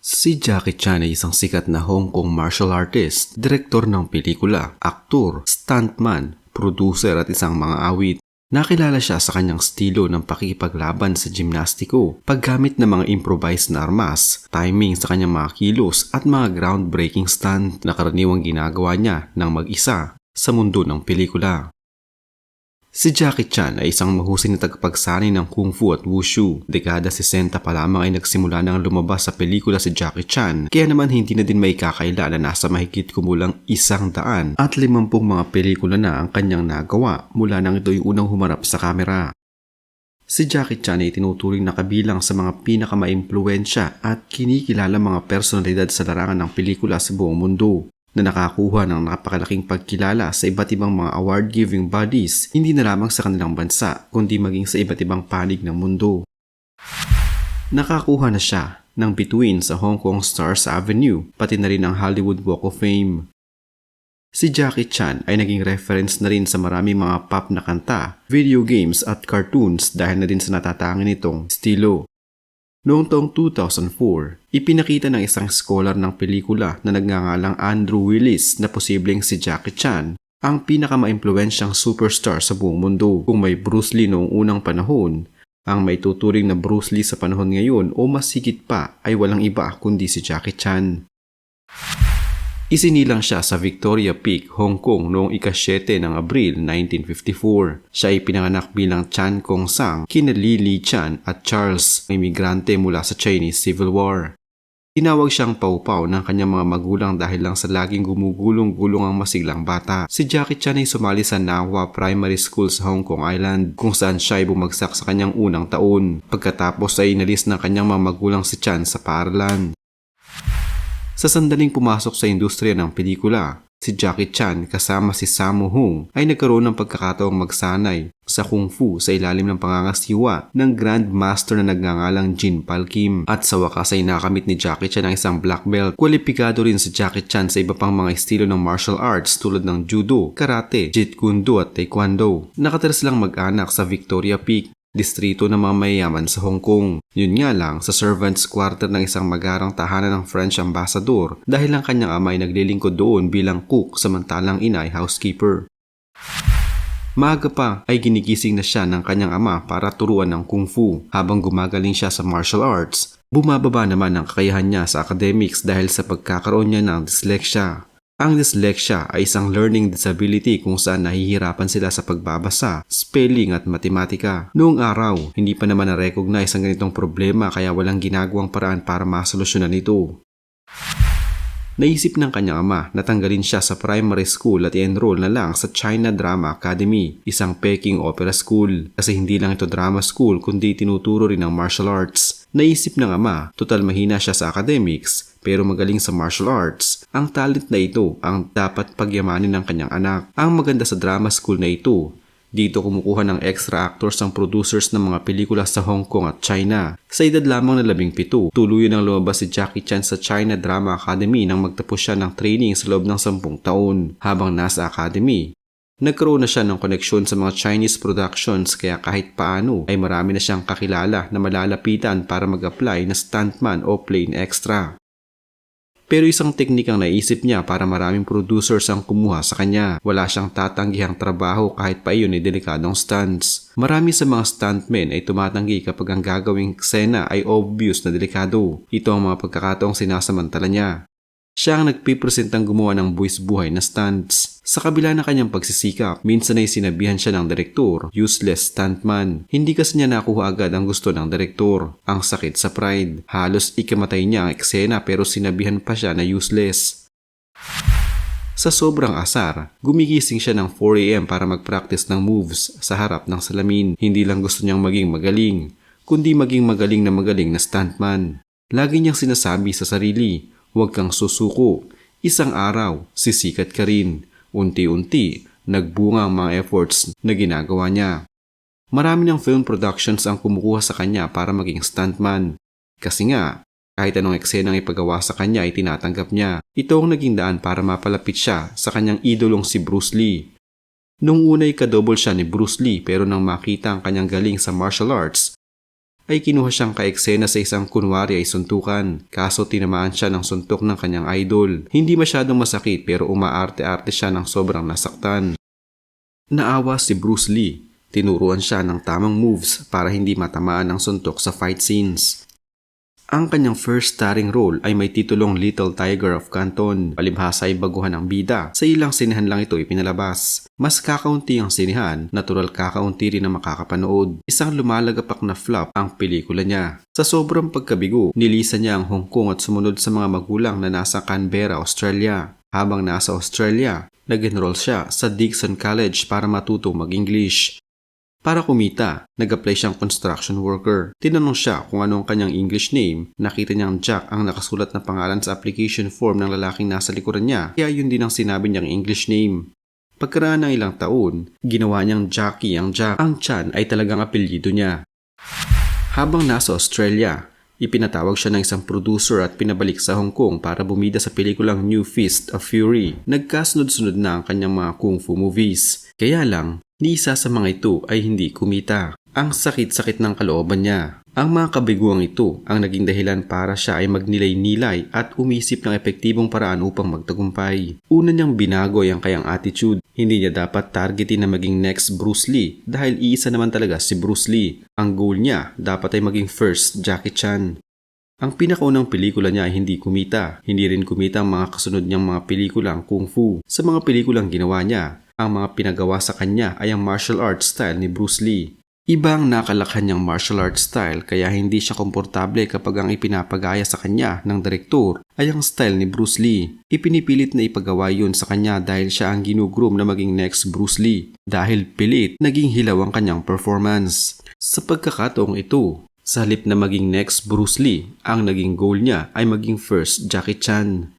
Si Jackie Chan ay isang sikat na Hong Kong martial artist, direktor ng pelikula, aktor, stuntman, producer at isang mga awit. Nakilala siya sa kanyang estilo ng pakikipaglaban sa gimnastiko, paggamit ng mga improvised na armas, timing sa kanyang mga kilos at mga groundbreaking stunt na karaniwang ginagawa niya ng mag-isa sa mundo ng pelikula. Si Jackie Chan ay isang mahusay na tagapagsanay ng Kung Fu at Wushu. Dekada 60 pa lamang ay nagsimula nang lumabas sa pelikula si Jackie Chan, kaya naman hindi na din may kakaila na nasa mahigit kumulang isang daan at limampung mga pelikula na ang kanyang nagawa mula nang ito'y unang humarap sa kamera. Si Jackie Chan ay tinuturing na kabilang sa mga pinakamaimpluensya at kinikilala mga personalidad sa larangan ng pelikula sa buong mundo na nakakuha ng napakalaking pagkilala sa iba't ibang mga award-giving bodies hindi na lamang sa kanilang bansa kundi maging sa iba't ibang panig ng mundo. Nakakuha na siya ng bituin sa Hong Kong Stars Avenue pati na rin ang Hollywood Walk of Fame. Si Jackie Chan ay naging reference na rin sa maraming mga pop na kanta, video games at cartoons dahil na din sa natatangin nitong estilo. Noong taong 2004, ipinakita ng isang scholar ng pelikula na nagngangalang Andrew Willis na posibleng si Jackie Chan ang pinakamaimpluensyang superstar sa buong mundo. Kung may Bruce Lee noong unang panahon, ang may tuturing na Bruce Lee sa panahon ngayon o mas higit pa ay walang iba kundi si Jackie Chan. Isinilang siya sa Victoria Peak, Hong Kong noong ika-7 ng Abril 1954. Siya ay pinanganak bilang Chan Kong Sang, kina Li Li Chan at Charles, imigrante mula sa Chinese Civil War. Tinawag siyang paupaw ng kanyang mga magulang dahil lang sa laging gumugulong-gulong ang masiglang bata. Si Jackie Chan ay sumali sa Nahua Primary School sa Hong Kong Island kung saan siya ay bumagsak sa kanyang unang taon. Pagkatapos ay inalis ng kanyang mga magulang si Chan sa paaralan. Sa sandaling pumasok sa industriya ng pelikula, si Jackie Chan kasama si Sammo Hung ay nagkaroon ng pagkakataong magsanay sa kung fu sa ilalim ng pangangasiwa ng Grand Master na nagngangalang Jin Pal Kim. At sa wakas ay nakamit ni Jackie Chan ang isang black belt. Kwalipikado rin si Jackie Chan sa iba pang mga estilo ng martial arts tulad ng judo, karate, jeet kune do at taekwondo. Nakatira silang mag-anak sa Victoria Peak distrito ng mga mayayaman sa Hong Kong. Yun nga lang, sa servants quarter ng isang magarang tahanan ng French ambassador dahil ang kanyang ama ay naglilingkod doon bilang cook samantalang ina ay housekeeper. Maaga pa ay ginigising na siya ng kanyang ama para turuan ng kung fu. Habang gumagaling siya sa martial arts, bumababa naman ang kakayahan niya sa academics dahil sa pagkakaroon niya ng dyslexia. Ang dyslexia ay isang learning disability kung saan nahihirapan sila sa pagbabasa, spelling at matematika. Noong araw, hindi pa naman na-recognize ang ganitong problema kaya walang ginagawang paraan para masolusyonan ito. Naisip ng kanyang ama na tanggalin siya sa primary school at i-enroll na lang sa China Drama Academy, isang Peking opera school. Kasi hindi lang ito drama school kundi tinuturo rin ng martial arts. Naisip ng ama, total mahina siya sa academics, pero magaling sa martial arts. Ang talent na ito ang dapat pagyamanin ng kanyang anak. Ang maganda sa drama school na ito dito kumukuha ng extra actors ang producers ng mga pelikula sa Hong Kong at China. Sa edad lamang na labing pito, tuluyan ang lumabas si Jackie Chan sa China Drama Academy nang magtapos siya ng training sa loob ng sampung taon. Habang nasa academy, Nagkaroon na siya ng koneksyon sa mga Chinese productions kaya kahit paano ay marami na siyang kakilala na malalapitan para mag-apply na stuntman o plain extra. Pero isang teknik ang naisip niya para maraming producers ang kumuha sa kanya. Wala siyang tatanggihang trabaho kahit pa iyon ay delikadong stunts. Marami sa mga stuntmen ay tumatanggi kapag ang gagawing eksena ay obvious na delikado. Ito ang mga pagkakataong sinasamantala niya. Siya ang nagpipresentang gumawa ng buwis buhay na stunts. Sa kabila ng kanyang pagsisikap, minsan ay sinabihan siya ng direktor, useless stuntman. Hindi kasi niya nakuha agad ang gusto ng direktor. Ang sakit sa pride. Halos ikamatay niya ang eksena pero sinabihan pa siya na useless. Sa sobrang asar, gumigising siya ng 4am para mag-practice ng moves sa harap ng salamin. Hindi lang gusto niyang maging magaling, kundi maging magaling na magaling na stuntman. Lagi niyang sinasabi sa sarili, huwag kang susuko. Isang araw, sisikat ka rin. Unti-unti, nagbunga ang mga efforts na ginagawa niya. Marami ng film productions ang kumukuha sa kanya para maging stuntman. Kasi nga, kahit anong eksenang ipagawa sa kanya ay tinatanggap niya. Ito ang naging daan para mapalapit siya sa kanyang idolong si Bruce Lee. Nung una ay kadouble siya ni Bruce Lee pero nang makita ang kanyang galing sa martial arts, ay kinuha siyang kaeksena sa isang kunwari ay suntukan. Kaso tinamaan siya ng suntok ng kanyang idol. Hindi masyadong masakit pero umaarte-arte siya ng sobrang nasaktan. Naawa si Bruce Lee. Tinuruan siya ng tamang moves para hindi matamaan ng suntok sa fight scenes. Ang kanyang first starring role ay may titulong Little Tiger of Canton. Palibhasa ay baguhan ng bida. Sa ilang sinehan lang ito ipinalabas. Mas kakaunti ang sinehan, natural kakaunti rin ang makakapanood. Isang lumalagapak na flop ang pelikula niya. Sa sobrang pagkabigo, nilisa niya ang Hong Kong at sumunod sa mga magulang na nasa Canberra, Australia. Habang nasa Australia, nag-enroll siya sa Dixon College para matutong mag-English. Para kumita, nag-apply siyang construction worker. Tinanong siya kung ano ang kanyang English name. Nakita niyang Jack ang nakasulat na pangalan sa application form ng lalaking nasa likuran niya, kaya yun din ang sinabi niyang English name. Pagkaraan ng ilang taon, ginawa niyang Jackie ang Jack. Ang Chan ay talagang apelyido niya. Habang nasa Australia, ipinatawag siya ng isang producer at pinabalik sa Hong Kong para bumida sa pelikulang New Fist of Fury. Nagkasunod-sunod na ang kanyang mga kung fu movies. Kaya lang, ni isa sa mga ito ay hindi kumita. Ang sakit-sakit ng kalooban niya. Ang mga kabiguang ito ang naging dahilan para siya ay magnilay-nilay at umisip ng epektibong paraan upang magtagumpay. Una niyang binago ang kayang attitude. Hindi niya dapat targetin na maging next Bruce Lee dahil iisa naman talaga si Bruce Lee. Ang goal niya dapat ay maging first Jackie Chan. Ang pinakaunang pelikula niya ay hindi kumita. Hindi rin kumita ang mga kasunod niyang mga pelikulang kung fu. Sa mga pelikulang ginawa niya, ang mga pinagawa sa kanya ay ang martial arts style ni Bruce Lee. Ibang nakalakhan niyang martial arts style kaya hindi siya komportable kapag ang ipinapagaya sa kanya ng direktor ay ang style ni Bruce Lee. Ipinipilit na ipagawa yun sa kanya dahil siya ang ginugroom na maging next Bruce Lee. Dahil pilit, naging hilaw ang kanyang performance. Sa pagkakataong ito, sa halip na maging next Bruce Lee, ang naging goal niya ay maging first Jackie Chan.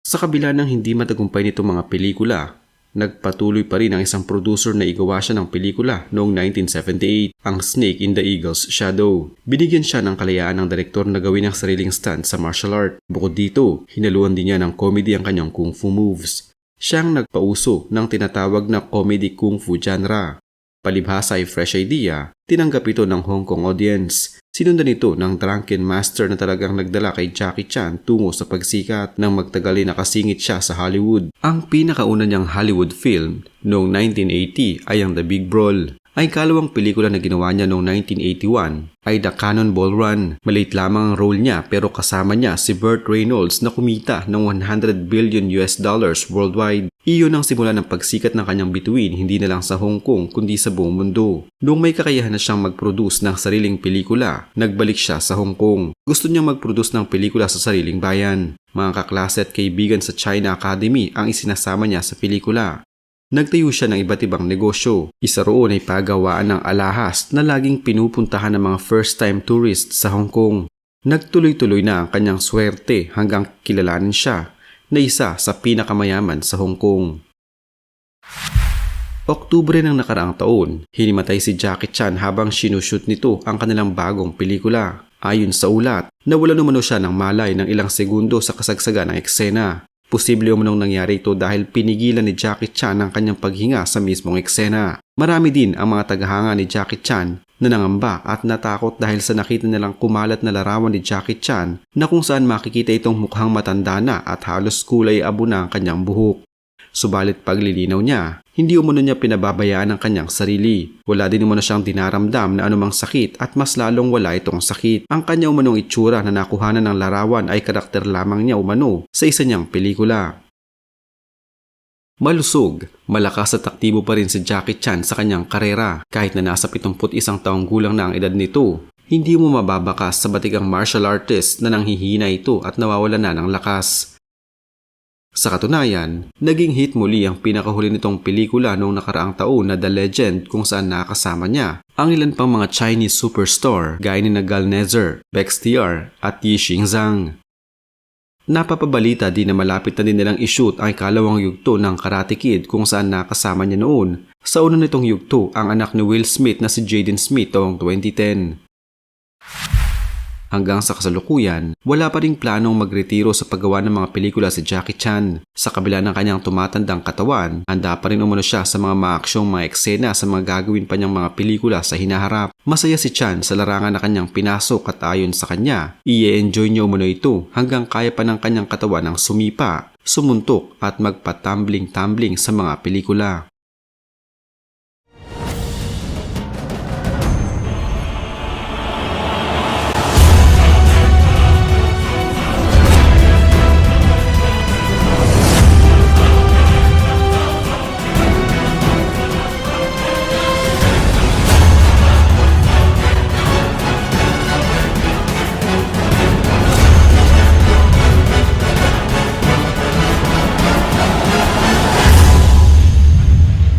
Sa kabila ng hindi matagumpay nito mga pelikula, Nagpatuloy pa rin ang isang producer na igawa siya ng pelikula noong 1978, ang Snake in the Eagle's Shadow. Binigyan siya ng kalayaan ng direktor na gawin ang sariling stunt sa martial art. Bukod dito, hinaluan din niya ng comedy ang kanyang kung fu moves. Siyang nagpauso ng tinatawag na comedy kung fu genre. Palibhasa ay fresh idea, tinanggap ito ng Hong Kong audience. Sinundan ito ng drunken master na talagang nagdala kay Jackie Chan tungo sa pagsikat nang magtagali nakasingit siya sa Hollywood. Ang pinakauna niyang Hollywood film noong 1980 ay ang The Big Brawl. Ay kalawang pelikula na ginawa niya noong 1981 ay The Cannonball Run. Maliit lamang ang role niya pero kasama niya si Burt Reynolds na kumita ng 100 billion US dollars worldwide. Iyon ang simula ng pagsikat ng kanyang bituin hindi na lang sa Hong Kong kundi sa buong mundo. Noong may kakayahan na siyang mag-produce ng sariling pelikula, nagbalik siya sa Hong Kong. Gusto niyang mag-produce ng pelikula sa sariling bayan. Mga kaklase at kaibigan sa China Academy ang isinasama niya sa pelikula. Nagtayo siya ng iba't ibang negosyo. Isa roon ay pagawaan ng alahas na laging pinupuntahan ng mga first-time tourists sa Hong Kong. Nagtuloy-tuloy na ang kanyang swerte hanggang kilalanin siya na isa sa pinakamayaman sa Hong Kong. Oktubre ng nakaraang taon, hinimatay si Jackie Chan habang sinushoot nito ang kanilang bagong pelikula. Ayon sa ulat, nawala numano siya ng malay ng ilang segundo sa kasagsagan ng eksena. Posible umanong nangyari ito dahil pinigilan ni Jackie Chan ang kanyang paghinga sa mismong eksena. Marami din ang mga tagahanga ni Jackie Chan na nangamba at natakot dahil sa nakita nilang kumalat na larawan ni Jackie Chan na kung saan makikita itong mukhang matanda na at halos kulay abo na ang kanyang buhok. Subalit paglilinaw niya, hindi umano niya pinababayaan ang kanyang sarili. Wala din umano siyang dinaramdam na anumang sakit at mas lalong wala itong sakit. Ang kanya umanong itsura na nakuhanan ng larawan ay karakter lamang niya umano sa isa niyang pelikula. Malusog, malakas at aktibo pa rin si Jackie Chan sa kanyang karera kahit na nasa 71 taong gulang na ang edad nito. Hindi mo mababakas sa batigang martial artist na nanghihina ito at nawawala na ng lakas. Sa katunayan, naging hit muli ang pinakahuli nitong pelikula noong nakaraang taon na The Legend kung saan nakasama niya ang ilan pang mga Chinese superstar gaya ni Gal Nezer, Bex TR at Yi Xingzhang. Napapabalita din na malapit na din nilang ishoot ang ikalawang yugto ng Karate Kid kung saan nakasama niya noon. Sa una nitong yugto ang anak ni Will Smith na si Jaden Smith noong 2010. Hanggang sa kasalukuyan, wala pa ring planong magretiro sa paggawa ng mga pelikula si Jackie Chan. Sa kabila ng kanyang tumatandang katawan, handa pa rin umano siya sa mga maaksyong mga eksena sa mga gagawin pa niyang mga pelikula sa hinaharap. Masaya si Chan sa larangan na kanyang pinasok at ayon sa kanya, i-enjoy niya umano ito hanggang kaya pa ng kanyang katawan ang sumipa, sumuntok at magpatumbling-tumbling sa mga pelikula.